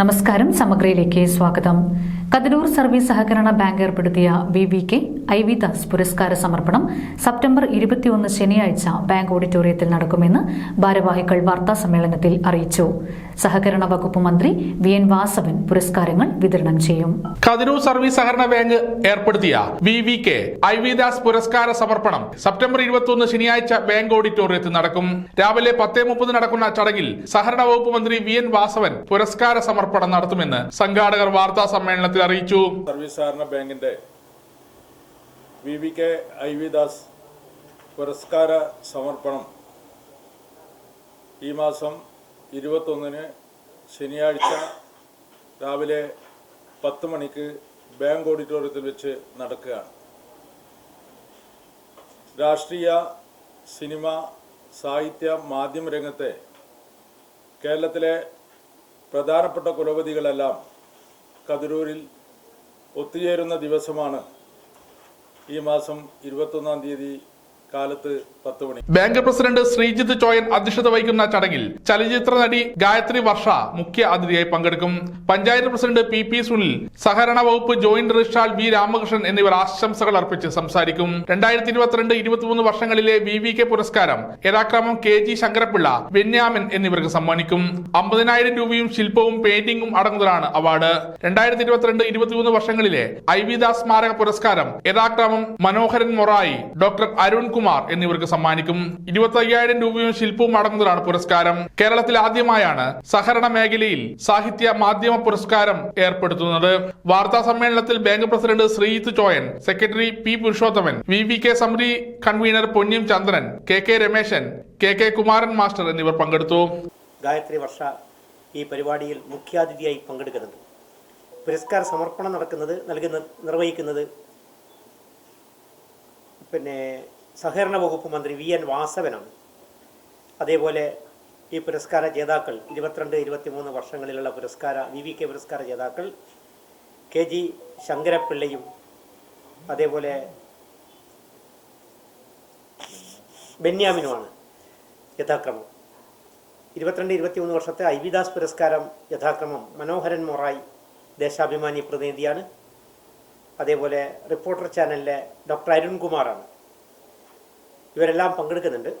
നമസ്കാരം സമഗ്രയിലേക്ക് സ്വാഗതം. കതിരൂർ സർവീസ് സഹകരണ ബാങ്ക് ഏർപ്പെടുത്തിയ V V K I V Das പുരസ്കാര സമർപ്പണം സെപ്റ്റംബർ ഇരുപത്തിയൊന്ന് ശനിയാഴ്ച ബാങ്ക് ഓഡിറ്റോറിയത്തിൽ നടക്കുമെന്ന് ഭാരവാഹികൾ വാർത്താ സമ്മേളനത്തിൽ അറിയിച്ചു. സഹകരണ വകുപ്പ് മന്ത്രി വി എൻ വാസവൻ പുരസ്കാരങ്ങൾ വിതരണം ചെയ്യും. കതിരൂർ സർവീസ് സഹകരണ ബാങ്ക് ഏർപ്പെടുത്തിയ V V K I V Das പുരസ്കാര സമർപ്പണം സെപ്റ്റംബർ ഇരുപത്തിയൊന്ന് ശനിയാഴ്ച ബാങ്ക് ഓഡിറ്റോറിയത്തിൽ നടക്കും. രാവിലെ പത്തേ മുപ്പത് നടക്കുന്ന ചടങ്ങിൽ സഹകരണ വകുപ്പ് മന്ത്രി വി എൻ വാസവൻ പുരസ്കാര സമർപ്പണം നടത്തുമെന്ന് സംഘാടകർ വാർത്താ സമ്മേളനത്തിൽ അറിയിച്ചു. സർവീസ് സഹകരണ ബാങ്കിന്റെ V V K I V Das പുരസ്കാര സമർപ്പണം ഈ മാസം ഇരുപത്തൊന്നിന് ശനിയാഴ്ച രാവിലെ പത്ത് മണിക്ക് ബാങ്ക് ഓഡിറ്റോറിയത്തിൽ വെച്ച് നടക്കുകയാണ്. രാഷ്ട്രീയ സിനിമ സാഹിത്യ മാധ്യമ രംഗത്തെ കേരളത്തിലെ പ്രധാനപ്പെട്ട കുലപതികളെല്ലാം കതിരൂരിൽ ഒത്തുചേരുന്ന ദിവസമാണ് ഈ മാസം ഇരുപത്തൊന്നാം തീയതി മണി. ബാങ്ക് പ്രസിഡന്റ് ശ്രീജിത്ത് ചോയൻ അധ്യക്ഷത വഹിക്കുന്ന ചടങ്ങിൽ ചലച്ചിത്ര നടി ഗായത്രി വർഷ മുഖ്യ അതിഥിയായി പങ്കെടുക്കും. Panchayat president P P Sunil സഹകരണ വകുപ്പ് ജോയിന്റ് രജിസ്ട്രാർ വി രാമകൃഷ്ണൻ എന്നിവർ ആശംസകൾ അർപ്പിച്ച് സംസാരിക്കും. രണ്ടായിരത്തി ഇരുപത്തിരണ്ട് ഇരുപത്തിമൂന്ന് വർഷങ്ങളിലെ വി വി കെ പുരസ്കാരം യഥാക്രമം കെ ജി ശങ്കരപ്പിള്ള ബെന്യാമൻ എന്നിവർക്ക് സമ്മാനിക്കും. അമ്പതിനായിരം രൂപയും ശില്പവും പെയിന്റിംഗും അടങ്ങുന്നതാണ് അവാർഡ്. രണ്ടായിരത്തി ഇരുപത്തിരണ്ട് ഇരുപത്തിമൂന്ന് വർഷങ്ങളിലെ ഐ വി ദാസ് സ്മാരക പുരസ്കാരം യഥാക്രമം മനോഹരൻ മൊറായി ഡോക്ടർ അരുൺകുമാർ എന്നിവർക്ക് സമ്മാനിക്കും. ഇരുപത്തി അയ്യായിരം രൂപയും ശില്പവും അടങ്ങുന്നതാണ് പുരസ്കാരം. കേരളത്തിൽ ആദ്യമായാണ് സഹകരണ മേഖലയിൽ സാഹിത്യ മാധ്യമ പുരസ്കാരം ഏർപ്പെടുത്തുന്നത്. വാർത്താ സമ്മേളനത്തിൽ bank president Sreejith Choyan secretary P Purushothaman V V K സമരി convener പൊന്നിയും Chandran K K Rameshan K K Kumaran master എന്നിവർ പങ്കെടുത്തു. ഗായത്രി വർഷ ഈ പരിപാടിയിൽ മുഖ്യാതിഥിയായി പങ്കെടുക്കുന്നത് പുരസ്കാര സമർപ്പണം നടക്കുന്നത് നൽകുന്ന നിർവഹിക്കുന്നത് പിന്നെ സഹകരണ വകുപ്പ് മന്ത്രി വി എൻ വാസവനാണ്. അതേപോലെ ഈ പുരസ്കാര ജേതാക്കൾ ഇരുപത്തിരണ്ട് ഇരുപത്തിമൂന്ന് വർഷങ്ങളിലുള്ള പുരസ്കാര വി വി കെ പുരസ്കാര ജേതാക്കൾ കെ ജി ശങ്കരപ്പിള്ളയും അതേപോലെ ബെന്യാമിനുമാണ് യഥാക്രമം. ഇരുപത്തിരണ്ട് ഇരുപത്തിമൂന്ന് വർഷത്തെ ഐ വി ദാസ് പുരസ്കാരം യഥാക്രമം മനോഹരൻ മൊറായി ദേശാഭിമാനി പ്രതിനിധിയാണ്. അതേപോലെ റിപ്പോർട്ടർ ചാനലിലെ ഡോക്ടർ അരുൺകുമാറാണ്. ഇവരെല്ലാം പങ്കെടുക്കുന്നുണ്ട്.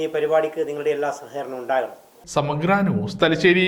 ഈ പരിപാടിക്ക് നിങ്ങളുടെ എല്ലാ സഹകരണവും ഉണ്ടാകണം. സമഗ്ര ന്യൂസ് തലശ്ശേരി